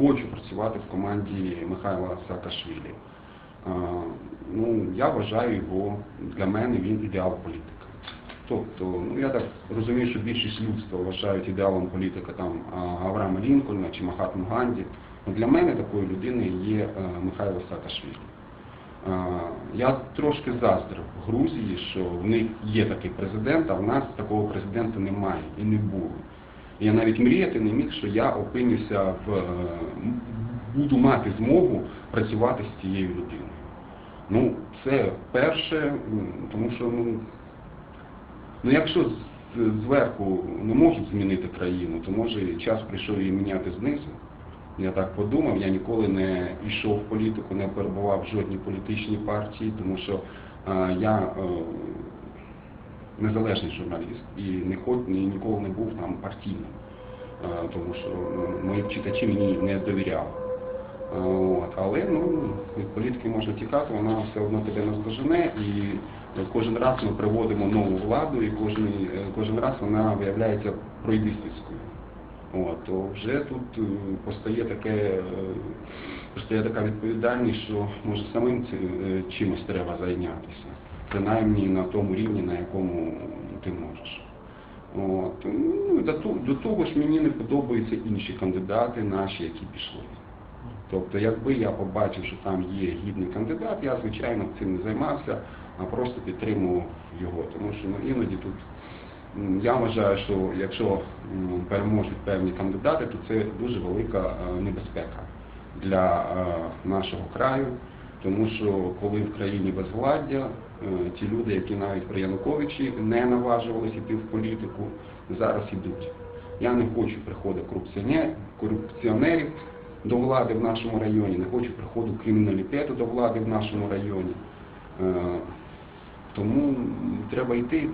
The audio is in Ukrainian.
хочу працювати в команді Михайла Саакашвілі. Ну, я вважаю його, для мене він ідеал політика. Тобто, ну я так розумію, що більшість людства вважають ідеалом політика там Авраама Лінкольна чи Махатму Ганді. Ну, для мене такою людиною є е, Михайло Саакашвілі. Я трошки заздрив Грузії, що в них є такий президент, а в нас такого президента немає і не було. Я навіть мріяти не міг, що я опинюся в е, буду мати змогу працювати з цією людиною. Ну, це перше, тому що ну, ну якщо зверху не можуть змінити країну, то може час прийшов її міняти знизу. Я так подумав, я ніколи не йшов в політику, не перебував в жодній політичній партії, тому що е, я е, незалежний журналіст і не хоч, ні, ніколи не був там партійним, тому що ну, мої читачі мені не довіряли. Е, От. Але ну, від політики можна тікати, вона все одно тебе наздожене і кожен раз ми приводимо нову владу і кожен, е, кожен раз вона виявляється пройдистською. От, то вже тут е, постає таке, постає така відповідальність, що може самим чимось треба зайнятися, принаймні на тому рівні, на якому ти можеш. До, того ж мені не подобаються інші кандидати наші, які пішли. Тобто, якби я побачив, що там є гідний кандидат, я звичайно цим не займався, а просто підтримував його. Тому що ну, іноді тут я вважаю, що якщо переможуть певні кандидати, то це дуже велика е, небезпека для е, нашого краю. Тому що коли в країні безвладдя, е, ті люди, які навіть при Януковичі не наважувалися йти в політику, зараз йдуть. Я не хочу приходу корупціонер- корупціонерів до влади в нашому районі, не хочу приходу криміналітету до влади в нашому районі. Е, Тому треба йти